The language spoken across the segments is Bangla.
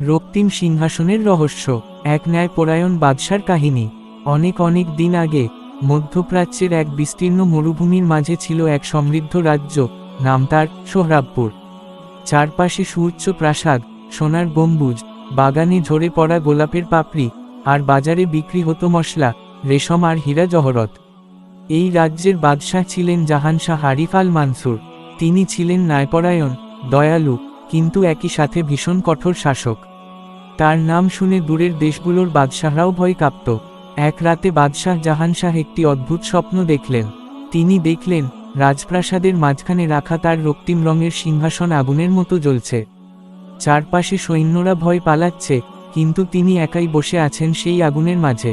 রক্তিম সিংহাসনের রহস্য, এক ন্যায়পরায়ণ বাদশার কাহিনী। অনেক অনেক দিন আগে, মধ্যপ্রাচ্যের এক বিস্তীর্ণ মরুভূমির মাঝে ছিল এক সমৃদ্ধ রাজ্য, নাম তার সোহরাবপুর। চারপাশে সুউচ্চ প্রাসাদ, সোনার গম্বুজ, বাগানে ঝরে পড়া গোলাপের পাপড়ি, আর বাজারে বিক্রি হতো মশলা, রেশম আর হীরা জহরত। এই রাজ্যের বাদশাহ ছিলেন জাহান শাহ আরিফ আল মানসুর। তিনি ছিলেন ন্যায়পরায়ণ, দয়ালু, কিন্তু একই সাথে ভীষণ কঠোর শাসক। তার নাম শুনে দূরের দেশগুলোর বাদশাহরাও ভয় কাঁপত। এক রাতে বাদশাহ জাহান শাহ একটি অদ্ভুত স্বপ্ন দেখলেন। তিনি দেখলেন, রাজপ্রাসাদের মাঝখানে রাখা তার রক্তিম রঙের সিংহাসন আগুনের মতো জ্বলছে। চারপাশে সৈন্যরা ভয় পালাচ্ছে, কিন্তু তিনি একাই বসে আছেন সেই আগুনের মাঝে।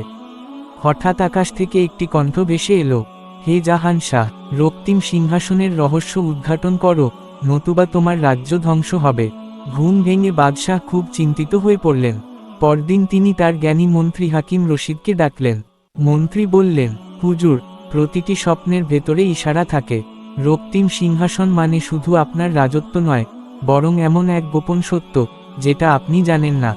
হঠাৎ আকাশ থেকে একটি কণ্ঠ ভেসে এলো, হে জাহান শাহ, রক্তিম সিংহাসনের রহস্য উদ্ঘাটন করো, নতুবা তোমার রাজ্য ধ্বংস হবে। ঘুম ভেঙে বাদশাহ খুব চিন্তিত হয়ে পড়লেন। পরদিন তিনি তার জ্ঞানী মন্ত্রী হাকিম রশিদকে ডাকলেন। মন্ত্রী বললেন, হুজুর, প্রতিটি স্বপ্নের ভেতরে ইশারা থাকে। রক্তিম সিংহাসন মানে শুধু আপনার রাজত্ব নয়, বরং এমন এক গোপন সত্য, যেটা আপনি জানেন না।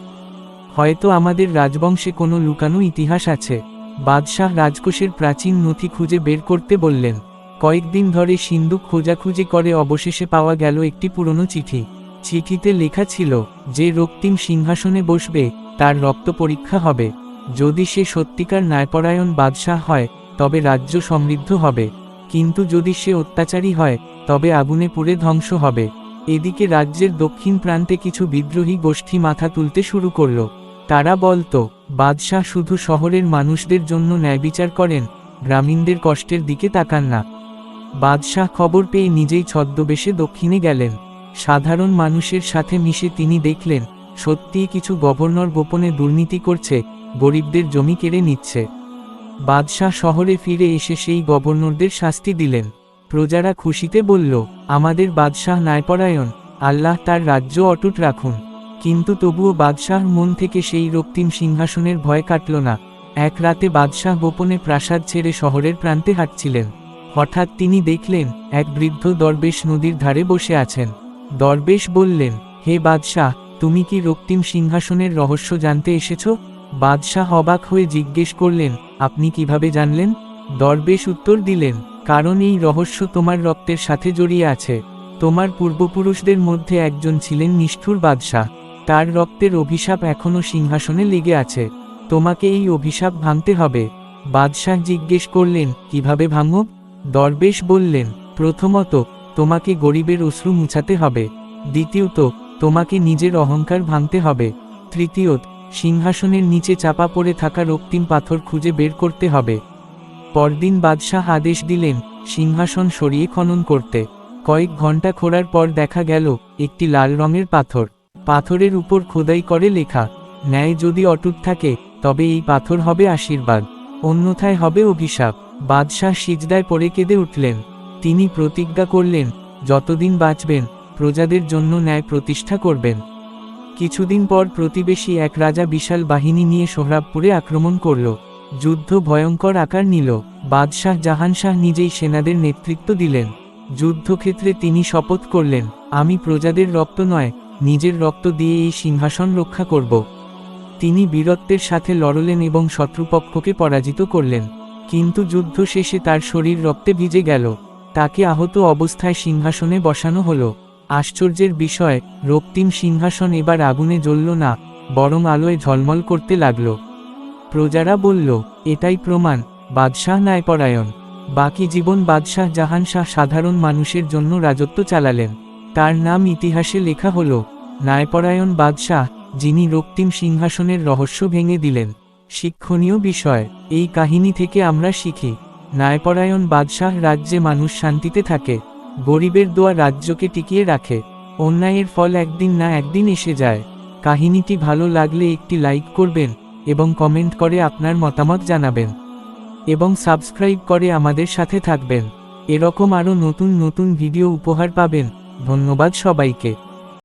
হয়তো আমাদের রাজবংশে কোনো লুকানো ইতিহাস আছে। বাদশাহ রাজকোষের প্রাচীন নথি খুঁজে বের করতে বললেন, কয়েকদিন ধরে সিন্ধুক খোঁজাখুঁজি করে অবশেষে পাওয়া গেল একটি পুরনো চিঠি। চিঠিতে লেখা ছিল, যে রক্তিম সিংহাসনে বসবে, তার রক্ত পরীক্ষা হবে। যদি সে সত্যিকার ন্যায়পরায়ণ বাদশাহ হয়, তবে রাজ্য সমৃদ্ধ হবে। কিন্তু যদি সে অত্যাচারী হয়, তবে আগুনে পুড়ে ধ্বংস হবে। এদিকে রাজ্যের দক্ষিণ প্রান্তে কিছু বিদ্রোহী গোষ্ঠী মাথা তুলতে শুরু করল। তারা বলতো, বাদশাহ শুধু শহরের মানুষদের জন্য ন্যায়বিচার করেন, গ্রামীণদের কষ্টের দিকে তাকান না। বাদশাহ খবর পেয়ে নিজেই ছদ্মবেশে দক্ষিণে গেলেন। সাধারণ মানুষের সাথে মিশে তিনি দেখলেন, সত্যিই কিছু গভর্নর গোপনে দুর্নীতি করছে, গরিবদের জমি কেড়ে নিচ্ছে। বাদশাহ শহরে ফিরে এসে সেই গভর্নরদের শাস্তি দিলেন। প্রজারা খুশিতে বলল, আমাদের বাদশাহ ন্যায়পরায়ণ, আল্লাহ তার রাজ্য অটুট রাখুন। কিন্তু তবুও বাদশাহ মন থেকে সেই রক্তিম সিংহাসনের ভয় কাটল না। এক রাতে বাদশাহ গোপনে প্রাসাদ ছেড়ে শহরের প্রান্তে হাঁটছিলেন। হঠাৎ তিনি দেখলেন, এক বৃদ্ধ দরবেশ নদীর ধারে বসে আছেন। দরবেশ বললেন, হে বাদশাহ, তুমি কি রক্তিম সিংহাসনের রহস্য জানতে এসেছ? বাদশাহ অবাক হয়ে জিজ্ঞেস করলেন, আপনি কীভাবে জানলেন? দরবেশ উত্তর দিলেন, কারণ এই রহস্য তোমার রক্তের সাথে জড়িয়ে আছে। তোমার পূর্বপুরুষদের মধ্যে একজন ছিলেন নিষ্ঠুর বাদশাহ। তার রক্তের অভিশাপ এখনও সিংহাসনে লেগে আছে। তোমাকে এই অভিশাপ ভাঙতে হবে। বাদশাহ জিজ্ঞেস করলেন, কীভাবে ভাঙব? দরবেশ বললেন, প্রথমত তোমাকে গরিবের অশ্রু মুছাতে হবে। দ্বিতীয়ত, তোমাকে নিজের অহংকার ভাঙতে হবে। তৃতীয়ত, সিংহাসনের নিচে চাপা পড়ে থাকা রক্তিম পাথর খুঁজে বের করতে হবে। পরদিন বাদশাহ আদেশ দিলেন, সিংহাসন সরিয়ে খনন করতে। কয়েক ঘণ্টা খোঁড়ার পর দেখা গেল, একটি লাল রঙের পাথর। পাথরের উপর খোদাই করে লেখা, ন্যায় যদি অটুট থাকে, তবে এই পাথর হবে আশীর্বাদ। অন্যথায় হবে অভিশাপ। বাদশাহ সিজদায় পড়ে কেঁদে উঠলেন। তিনি প্রতিজ্ঞা করলেন, যতদিন বাঁচবেন, প্রজাদের জন্য ন্যায় প্রতিষ্ঠা করবেন। কিছুদিন পর প্রতিবেশী এক রাজা বিশাল বাহিনী নিয়ে সোহরাবপুরে আক্রমণ করল। যুদ্ধ ভয়ঙ্কর আকার নিল। বাদশাহ জাহান শাহ নিজেই সেনাদের নেতৃত্ব দিলেন। যুদ্ধক্ষেত্রে তিনি শপথ করলেন, আমি প্রজাদের রক্ত নয়, নিজের রক্ত দিয়ে এই সিংহাসন রক্ষা করব। তিনি বীরত্বের সাথে লড়লেন এবং শত্রুপক্ষকে পরাজিত করলেন। কিন্তু যুদ্ধ শেষে তার শরীর রক্তে ভিজে গেল। তাকে আহত অবস্থায় সিংহাসনে বসানো হলো। আশ্চর্যের বিষয়, রক্তিম সিংহাসন এবার আগুনে জ্বলল না, বরং আলোয় ঝলমল করতে লাগল। প্রজারা বলল, এটাই প্রমাণ, বাদশাহ ন্যায়পরায়ণ। বাকি জীবন বাদশাহ জাহান শাহ সাধারণ মানুষের জন্য রাজত্ব চালালেন। তার নাম ইতিহাসে লেখা হল, ন্যায়পরায়ণ বাদশাহ, যিনি রক্তিম সিংহাসনের রহস্য ভেঙে দিলেন। শিক্ষণীয় বিষয়, এই কাহিনী থেকে আমরা শিখি। ন্যায়পরায়ণ বাদশাহ রাজ্যে মানুষ শান্তিতে থাকে, গরিবের দোয়া রাজ্যকে টিকিয়ে রাখে, অন্যায়ের ফল একদিন না একদিন এসে যায়। কাহিনীটি ভালো লাগলে একটি লাইক করবেন এবং কমেন্ট করে আপনার মতামত জানাবেন। এবং সাবস্ক্রাইব করে আমাদের সাথে থাকবেন। এরকম আরও নতুন নতুন ভিডিও উপহার পাবেন। ধন্যবাদ সবাইকে।